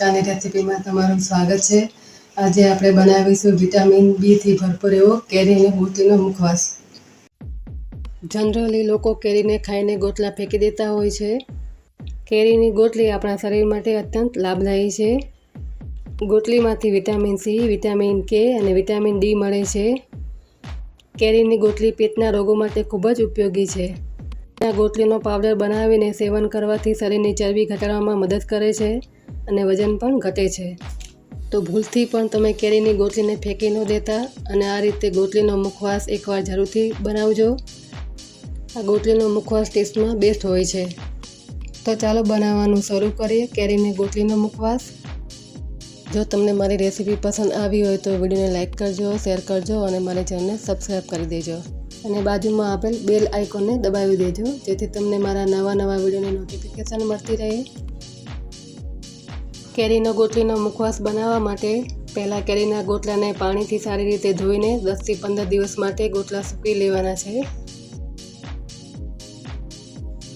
એકતાની રેસીપીમાં તમારું સ્વાગત છે. આજે આપણે બનાવીશું વિટામિન બીથી ભરપૂર એવો કેરી અને ગોટલીનો મુખવાસ. જનરલી લોકો કેરીને ખાઈને ગોટલા ફેંકી દેતા હોય છે. કેરીની ગોટલી આપણા શરીર માટે અત્યંત લાભદાયી છે. ગોટલીમાંથી વિટામિન સી, વિટામિન કે અને વિટામિન ડી મળે છે. કેરીની ગોટલી પેટના રોગો માટે ખૂબ જ ઉપયોગી છે. ગોટલીનો પાવડર બનાવીને સેવન કરવાથી શરીરની ચરબી ઘટાડવામાં મદદ કરે છે. અને વજન પણ ઘટે છે. તો ભૂલથી પણ તમે કેરીની ગોટલીને ફેંકી ન દેતા અને આ રીતે ગોટલીનો મુખવાસ એકવાર જરૂરથી બનાવજો. આ ગોટલીનો મુખવાસ ટેસ્ટમાં બેસ્ટ હોય છે. તો ચાલો બનાવવાનું શરૂ કરીએ કેરીની ગોટલીનો મુખવાસ. જો તમને મારી રેસીપી પસંદ આવી હોય તો વિડીયોને લાઇક કરજો, શેર કરજો અને મારી ચેનલને સબસ્ક્રાઈબ કરી દેજો. અને બાજુમાં આપેલ બેલ આઇકોનને દબાવી દેજો, જેથી તમને મારા નવા નવા વિડીયોની નોટિફિકેશન મળતી રહે. કેરીનો ગોટલીનો મુખવાસ બનાવવા માટે પહેલાં કેરીના ગોટલાને પાણીથી સારી રીતે ધોઈને દસથી પંદર દિવસ માટે ગોટલા સૂકી લેવાના છે.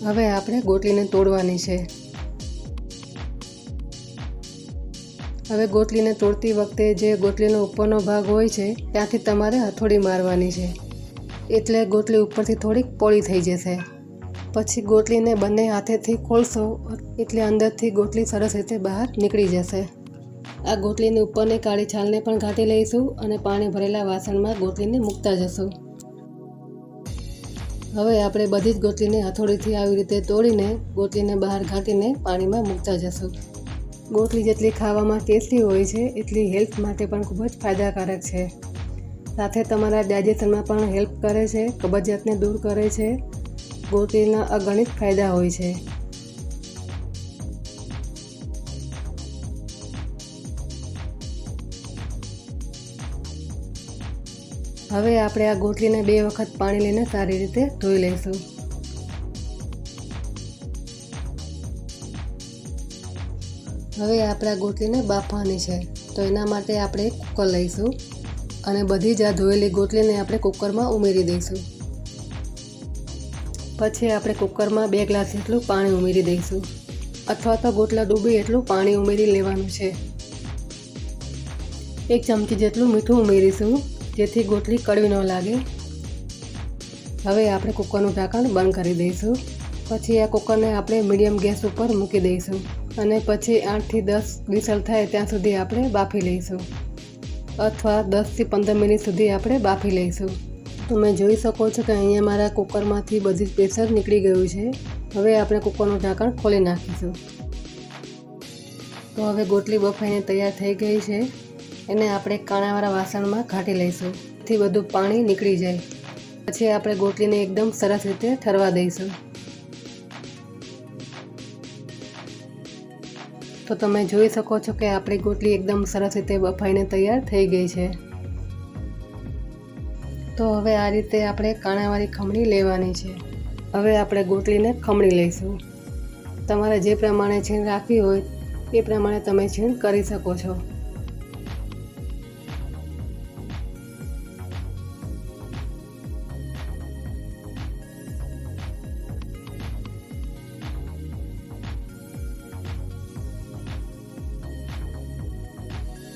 હવે આપણે ગોટલીને તોડવાની છે. હવે ગોટલીને તોડતી વખતે જે ગોટલીનો ઉપરનો ભાગ હોય છે, ત્યાંથી તમારે હથોડી મારવાની છે. એટલે ગોટલી ઉપરથી થોડીક પોળી થઈ જશે. પછી ગોટલીને બંને હાથેથી ખોલશો, એટલે અંદરથી ગોટલી સરસ રીતે બહાર નીકળી જશે. આ ગોટલીની ઉપરની કાળી છાલને પણ ઘાટી લઈશું અને પાણી ભરેલા વાસણમાં ગોટલીને મૂકતા જશું. હવે આપણે બધી જ ગોટલીને હથોડીથી આવી રીતે તોડીને ગોટલીને બહાર ઘાટીને પાણીમાં મૂકતા જશું. ગોટલી જેટલી ખાવામાં ટેસ્ટી હોય છે, એટલી હેલ્થ માટે પણ ખૂબ જ ફાયદાકારક છે. સાથે તમારા ડાયજેશનમાં પણ હેલ્પ કરે છે, કબજિયાતને દૂર કરે છે ગોટલીના અગણિત ફાયદા હોય છે. હવે આપણે આ ગોટલીને બે વખત પાણી લઈને સારી રીતે ધોઈ લઈશું. હવે આપણે આ ગોટલીને બાફવાની છે, તો એના માટે આપણે કુકર લઈશું અને બધી જ આ ધોયેલી ગોટલીને આપણે કુકરમાં ઉમેરી દઈશું. પછી આપણે કુકરમાં બે ગ્લાસ જેટલું પાણી ઉમેરી દઈશું. અથવા તો ગોટલા ડૂબે એટલું પાણી ઉમેરી લેવાનું છે. એક ચમચી જેટલું મીઠું ઉમેરીશું, જેથી ગોટલી કડવી ન લાગે. હવે આપણે કુકરનું ઢાંકણ બંધ કરી દઈશું. પછી આ કુકરને આપણે મીડિયમ ગેસ ઉપર મૂકી દઈશું અને પછી આઠથી દસ વિસલ થાય ત્યાં સુધી આપણે બાફી લઈશું. અથવા દસથી પંદર મિનિટ સુધી આપણે બાફી લઈશું. તમે જોઈ શકો છો કે અહીંયા મારા કુકરમાંથી બધી જ પ્રેશર નીકળી ગયું છે. હવે આપણે કુકરનું ઢાંકણ ખોલી નાખીશું. તો હવે ગોટલી બફાઈને તૈયાર થઈ ગઈ છે. એને આપણે કાણાવાળા વાસણમાં ઘાટી લઈશું. થી બધું પાણી નીકળી જાય. પછી આપણે ગોટલીને એકદમ સરસ રીતે ઠરવા દઈશું. તો તમે જોઈ શકો છો કે આપણી ગોટલી એકદમ સરસ રીતે બફાઈને તૈયાર થઈ ગઈ છે. તો હવે આ રીતે આપણે કાણાવાળી ખમણી લેવાની છે. હવે આપણે ગોટલીને ખમણી લઈશું. તમારે જે પ્રમાણે છીણ રાખવી હોય, એ પ્રમાણે તમે છીણ કરી શકો છો.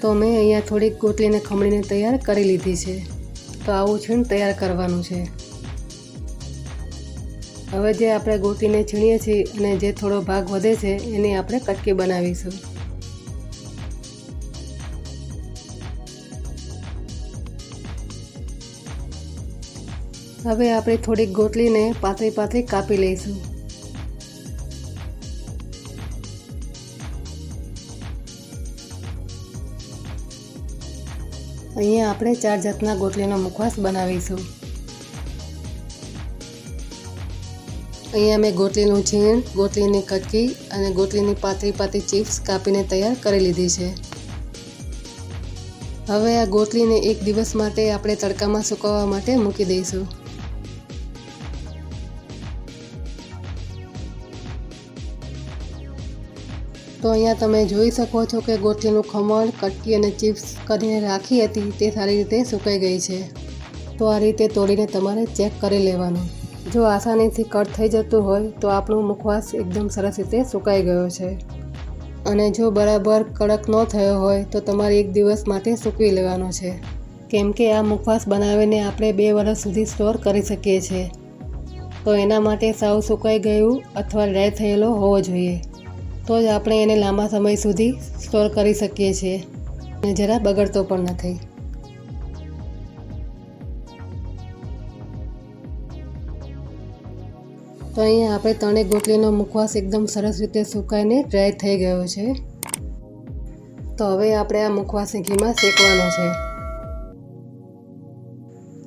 તો મેં અહીંયા થોડીક ગોટલીને ખમણીને તૈયાર કરી લીધી છે. તો આવું છીણ તૈયાર કરવાનું છે. હવે જે આપણે ગોટલીને છીણીએ છીએ અને જે થોડો ભાગ વધે છે, એની આપણે કટકી બનાવીશું. હવે આપણે થોડીક ગોટલીને પાતળી પાતળી કાપી લઈશું. અહીંયા આપણે ચાર જાતના ગોટલીનો મુખવાસ બનાવીશું. અહીંયા મેં ગોટલીનું છીણ, ગોટલીની કટકી અને ગોટલીની પાતળી પાતળી ચિપ્સ કાપીને તૈયાર કરી લીધી છે. હવે આ ગોટલીને એક દિવસ માટે આપણે તડકામાં સુકવવા માટે મૂકી દઈશું. તો અહીંયા તમે જોઈ શકો છો કે ગોટલીનું ખમણ, કટકી અને ચિપ્સ કરીને રાખી હતી, તે સારી રીતે સુકાઈ ગઈ છે. તો આ રીતે તોડીને તમારે ચેક કરી લેવાનું. જો આસાનીથી કટ થઈ જતું હોય, તો આપણું મુખવાસ એકદમ સરસ રીતે સુકાઈ ગયો છે. અને જો બરાબર કડક ન થયો હોય, તો તમારે એક દિવસ માટે સૂકવી લેવાનો છે. કેમ કે આ મુખવાસ બનાવીને આપણે બે વર્ષ સુધી સ્ટોર કરી શકીએ છીએ. તો એના માટે સાવ સુકાઈ ગયું અથવા ડ્રાય થયેલો હોવો જોઈએ. તો જ આપણે એને લાંબા સમય સુધી સ્ટોર કરી શકીએ છીએ. અને જરા બગડતો પણ નથી. તો અહીંયા આપણે ત્રણેક ગોટલીનો મુખવાસ એકદમ સરસ રીતે સુકાઈને ડ્રાય થઈ ગયો છે. તો હવે આપણે આ મુખવાસને ઘીમાં શેકવાનો છે.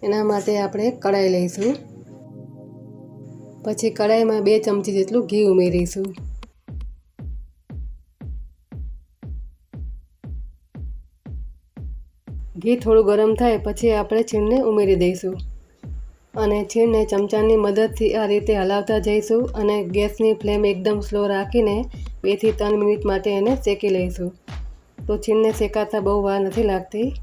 એના માટે આપણે કઢાઈ લઈશું. પછી કઢાઈમાં બે ચમચી જેટલું ઘી ઉમેરીશું. ઘી થોડું ગરમ થાય પછી આપણે છીણને ઉમેરી દઈશું. અને છીણને ચમચાની મદદથી આ રીતે હલાવતા જઈશું અને ગેસની ફ્લેમ એકદમ સ્લો રાખીને બેથી ત્રણ મિનિટ માટે એને શેકી લઈશું. તો છીણને શેકાતા બહુ વાર નથી લાગતી.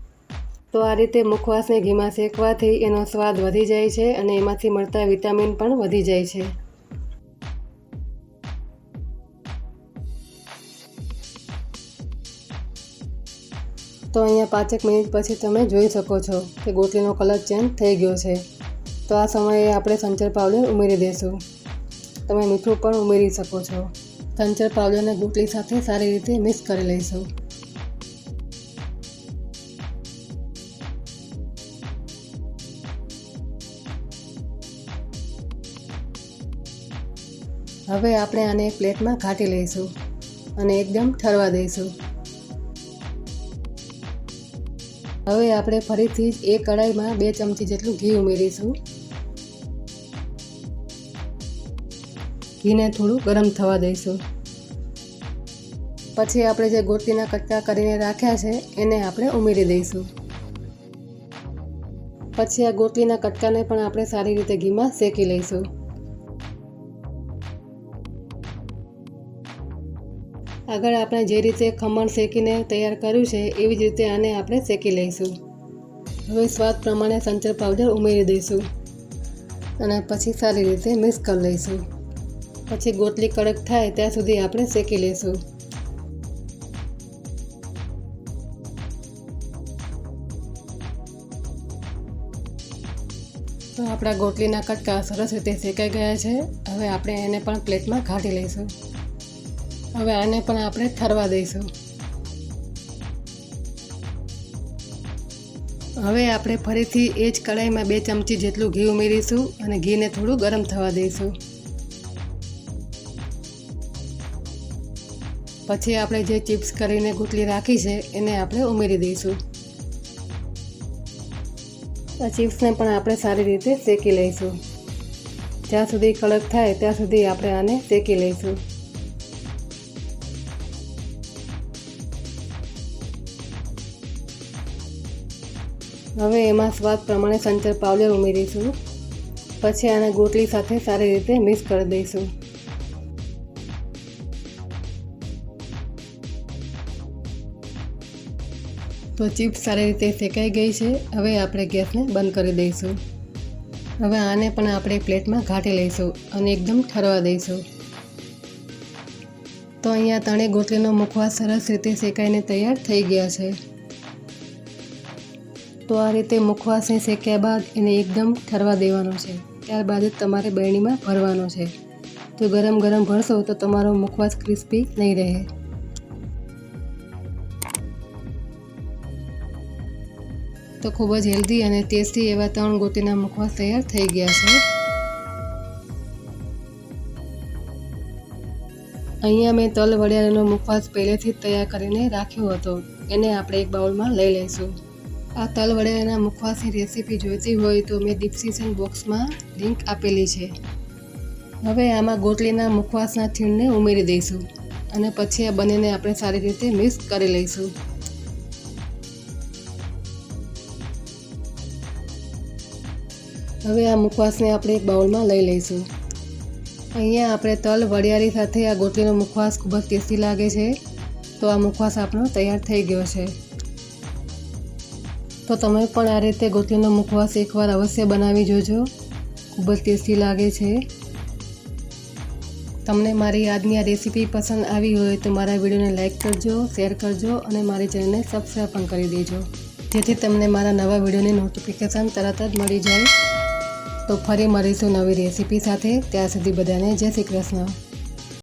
તો આ રીતે મુખવાસને ઘીમાં શેકવાથી એનો સ્વાદ વધી જાય છે અને એમાંથી મળતા વિટામિન પણ વધી જાય છે. તો અહીંયા પાંચેક મિનિટ પછી તમે જોઈ શકો છો કે ગોટલીનો કલર ચેન્જ થઈ ગયો છે. તો આ સમયે આપણે સંચર પાવડર ઉમેરી દઈશું તમે મીઠું પણ ઉમેરી શકો છો. સંચર પાવડરને ગોટલી સાથે સારી રીતે મિક્સ કરી લઈશું. હવે આપણે આને એક પ્લેટમાં ઘાટી લઈશું અને એકદમ ઠરવા દઈશું. હવે આપણે ફરીથી જ એ કઢાઈમાં બે ચમચી જેટલું ઘી ઉમેરીશું. ઘીને થોડું ગરમ થવા દઈશું. પછી આપણે જે ગોટલીના કટકા કરીને રાખ્યા છે, એને આપણે ઉમેરી દઈશું. પછી આ ગોટલીના કટકાને પણ આપણે સારી રીતે ઘીમાં શેકી લઈશું. આગળ આપણે જે રીતે ખમણ શેકીને તૈયાર કર્યું છે, એવી જ રીતે આને આપણે શેકી લઈશું. હવે સ્વાદ પ્રમાણે સંચર પાવડર ઉમેરી દઈશું અને પછી સારી રીતે મિક્સ કરી લઈશું. પછી ગોટલી કડક થાય ત્યાં સુધી આપણે શેકી લઈશું. તો આપણા ગોટલીના કટકા સરસ રીતે શેકાઈ ગયા છે. હવે આપણે એને પણ પ્લેટમાં ઘાટી લઈશું. હવે આને પણ આપણે થરવા દઈશું. હવે આપણે ફરીથી એ જ કઢાઈમાં બે ચમચી જેટલું ઘી ઉમેરીશું અને ઘીને થોડું ગરમ થવા દઈશું. પછી આપણે જે ચિપ્સ કરીને ગુટલી રાખી છે, એને આપણે ઉમેરી દઈશું. આ ચિપ્સને પણ આપણે સારી રીતે શેકી લઈશું. જ્યાં સુધી કડક થાય ત્યાં સુધી આપણે આને શેકી લઈશું. હવે એમાં સ્વાદ પ્રમાણે સંચર પાવડર ઉમેરીશું. પછી આને ગોટલી સાથે સારી રીતે મિક્સ કરી દઈશું. તો ચિપ્સ સારી રીતે શેકાઈ ગઈ છે. હવે આપણે ગેસને બંધ કરી દઈશું. હવે આને પણ આપણે પ્લેટમાં ઘાટી લઈશું અને એકદમ ઠરવા દઈશું. તો અહીંયા ત્રણેય ગોટલીનો મુખવાસ સરસ રીતે શેકાઈને તૈયાર થઈ ગયા છે. તો આ રીતે મુખવાસને શેક્યા બાદ એને એકદમ ઠરવા દેવાનો છે. ત્યારબાદ જ તમારે બરણીમાં ભરવાનો છે. જો ગરમ ગરમ ભરશો તો તમારો મુખવાસ ક્રિસ્પી નહીં રહે. તો ખૂબ જ હેલ્ધી અને ટેસ્ટી એવા ત્રણ ગોટીના મુખવાસ તૈયાર થઈ ગયા છે. અહીંયા મેં તલ વડિયાળાનો મુખવાસ પહેલેથી જ તૈયાર કરીને રાખ્યો હતો. એને આપણે એક બાઉલમાં લઈ લઈશું. આ તલ વડિયાળીના મુખવાસની રેસીપી જોઈતી હોય તો મેં ડિસ્ક્રિપ્શન બોક્સમાં લિંક આપેલી છે. હવે આમાં ગોટલીના મુખવાસના છીણને ઉમેરી દઈશું અને પછી આ બંનેને આપણે સારી રીતે મિક્સ કરી લઈશું. હવે આ મુખવાસને આપણે એક બાઉલમાં લઈ લઈશું. અહીંયા આપણે તલ વડિયાળી સાથે આ ગોટલીનો મુખવાસ ખૂબ જ ટેસ્ટી લાગે છે. તો આ મુખવાસ આપણો તૈયાર થઈ ગયો છે. તો તમે પણ આ રીતે ગોટલીનો મુખવાસ એકવાર અવશ્ય બનાવી જોજો. ખૂબ જ ટેસ્ટી લાગે છે. તમને મારી આજની આ રેસીપી પસંદ આવી હોય તો મારા વિડીયોને લાઇક કરજો, શેર કરજો અને મારી ચેનલને સબસ્ક્રાઈબ પણ કરી દેજો. જેથી તમને મારા નવા વિડીયોની નોટિફિકેશન તરત જ મળી જાય. તો ફરી મળીશું નવી રેસીપી સાથે. ત્યાં સુધી બધાને જય શ્રી કૃષ્ણ.